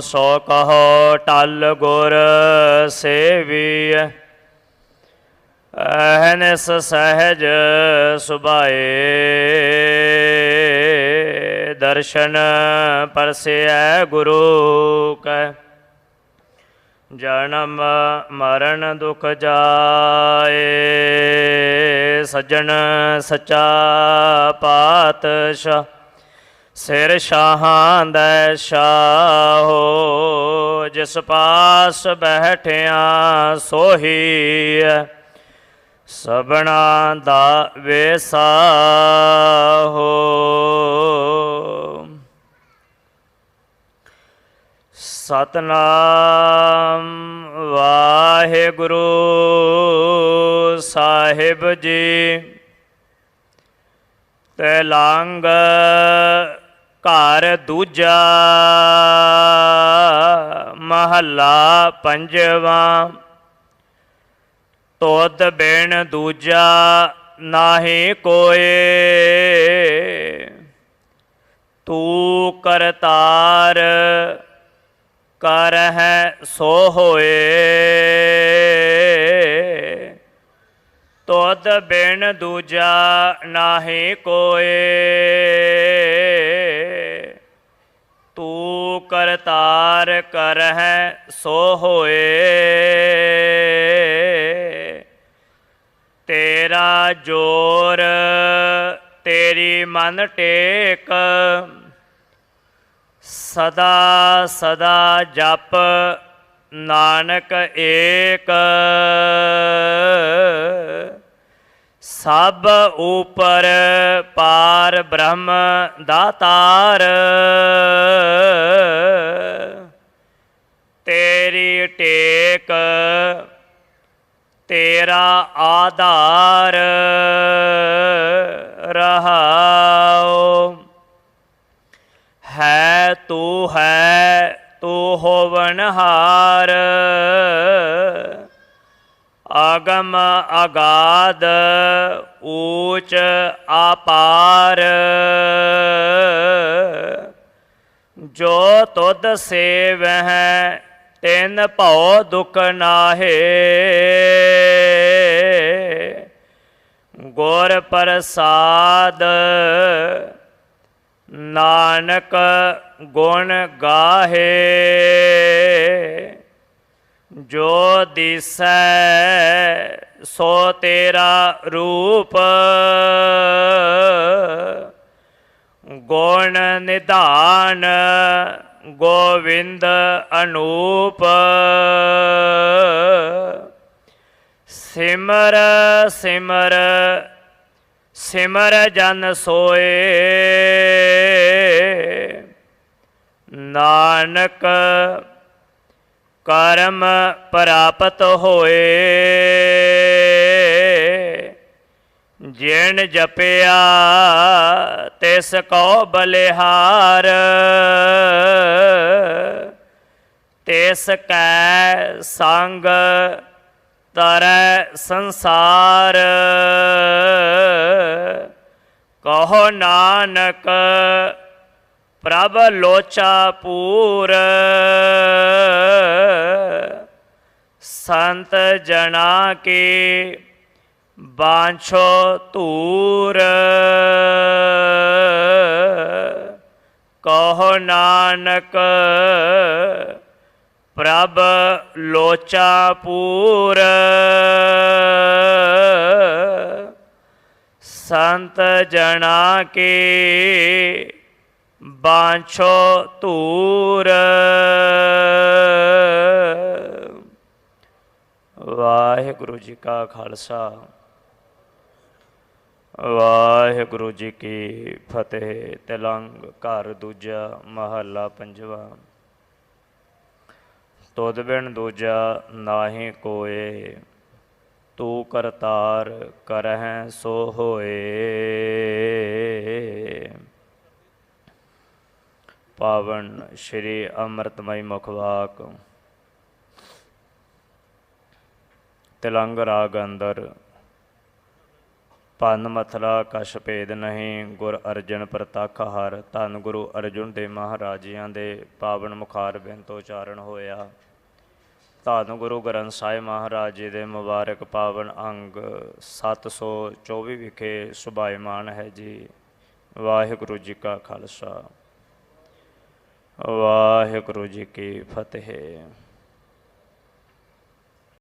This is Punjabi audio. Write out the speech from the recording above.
ਸੋ ਕਹੋ ਟਲ ਗੁਰ ਸੇਵੀ ਅਹਨਸ ਸਹਿਜ ਸੁਭਾਏ। ਦਰਸ਼ਨ ਪਰਸਿਐ ਗੁਰੂ ਕੈ। ਜਨਮ ਮਰਨ ਦੁਖ ਜਾਏ। ਸਜਣ ਸਚਾ ਪਾਤਸ਼ਾਹ। ਸਿਰ ਸ਼ਾਹਾਂ ਦਾ ਸ਼ਾਹੋ ਜਿਸ ਪਾਸ ਬੈਠਿਆ ਸੋਹੀ ਸਭਨਾ ਦਾ ਵੇਸਾ ਹੋ। ਸਤਨਾਮ ਵਾਹਿਗੁਰੂ ਸਾਹਿਬ ਜੀ, ਤੇ ਘਰ ਦੂਜਾ ਮਹੱਲਾ ਪੰਜਵਾਂ। ਤੋਦ ਬਿਨ ਦੂਜਾ ਨਾਹੀ ਕੋਏ। ਤੂੰ ਕਰਤਾਰ ਕਰ ਹੈ ਸੋ ਹੋਏ। ਤੋਦ ਬਿਨ ਦੂਜਾ ਨਾਹੀ ਕੋਏ। ਤੂੰ ਕਰਤਾਰ ਕਰ ਸੋ ਹੋਏ। ਤੇਰਾ ਜੋਰ ਤੇਰੀ ਮਨ ਟੇਕ, ਸਦਾ ਸਦਾ ਜਪ ਨਾਨਕ ਏਕ। ਸਭ ਉਪਰ ਪਾਰ ਬ੍ਰਹਮ ਦਾਤਾਰ ਤੇਰੀ। ਟੇਕ, ਤੇਰਾ ਆਧਾਰ ਰਹਾਓ ਹੈ ਤੂੰ ਹੈ ਤੂੰ ਹੋਵਨਹਾਰ ਆਗਮ ਆਗਾਦ ਊਚ ਆਪਾਰ। ਜੋ ਤੁਧ ਸੇਵਹਿ, ਤਿਨ ਭਉ ਦੁਖ ਨਾਹੇ। ਗੁਰ ਪ੍ਰਸਾਦ, ਨਾਨਕ ਗੁਣ ਗਾਹੇ। ਜੋ ਦਿਸੈ ਸੋ ਤੇਰਾ ਰੂਪ। ਗੁਣ ਨਿਧਾਨ ਗੋਵਿੰਦ ਅਨੂਪ। ਸਿਮਰ ਸਿਮਰ ਸਿਮਰ ਜਨ ਸੋਏ। ਨਾਨਕ ਕਰਮ ਪ੍ਰਾਪਤ ਹੋਏ। ਜਿਨ ਜਪਿਆ, ਤਿਸ ਕੋ ਬਲਿਹਾਰ। ਤਿਸ ਕੈ ਸੰਗ ਤਰੈ ਸੰਸਾਰ। ਕਹੋ ਨਾਨਕ, ਪ੍ਰਭ ਲੋਚਾ ਪੂਰ। ਸੰਤ ਜਣਾ ਕੇ ਬਾਂਛੋ ਧੂਰ। ਕਹੋ ਨਾਨਕ, ਪ੍ਰਭ ਲੋਚਾ ਪੂਰ। ਸੰਤ ਜਨਾ ਕੇ ਬਾਂਛੋ ਧੂਰ। ਵਾਹਿਗੁਰੂ ਜੀ ਕਾ ਖਾਲਸਾ। ਵਾਹਿਗੁਰੂ ਜੀ ਕੀ ਫਤਿਹ। ਤਿਲੰਗ ਘਰ ਦੂਜਾ, ਮਹੱਲਾ ਪੰਜਵਾ। ਤੁਧ ਬਿਨ ਦੂਜਾ ਨਾਹੀ ਕੋਏ, ਤੂੰ ਕਰਤਾਰ ਕਰਹਿ ਸੋ ਹੋਏ। ਪਾਵਨ ਸ਼੍ਰੀ ਅੰਮ੍ਰਿਤਮਈ ਮੁਖਵਾਕ ਤਿਲੰਗ ਰਾਗ ਅੰਦਰ। ਭੰਨ ਮਥਲਾ ਕਛ ਭੇਦ ਨਹੀਂ, ਗੁਰ ਅਰਜਨ ਪ੍ਰਤੱਖ ਹਰ। ਧੰਨ ਗੁਰੂ ਅਰਜੁਨ ਦੇ ਮਹਾਰਾਜਿਆਂ ਦੇ ਪਾਵਨ ਮੁਖਾਰ ਬਿੰਦ ਤੋਂ ਉਚਾਰਨ ਹੋਇਆ। ਧੰਨ ਗੁਰੂ ਗ੍ਰੰਥ ਸਾਹਿਬ ਮਹਾਰਾਜ ਜੀ ਦੇ ਮੁਬਾਰਕ ਪਾਵਨ ਅੰਗ 724 ਵਿਖੇ ਸੁਭਾਇਮਾਨ ਹੈ ਜੀ। ਵਾਹਿਗੁਰੂ ਜੀ ਕਾ ਖਾਲਸਾ। ਵਾਹਿਗੁਰੂ ਜੀ ਕੀ ਫਤਿਹ।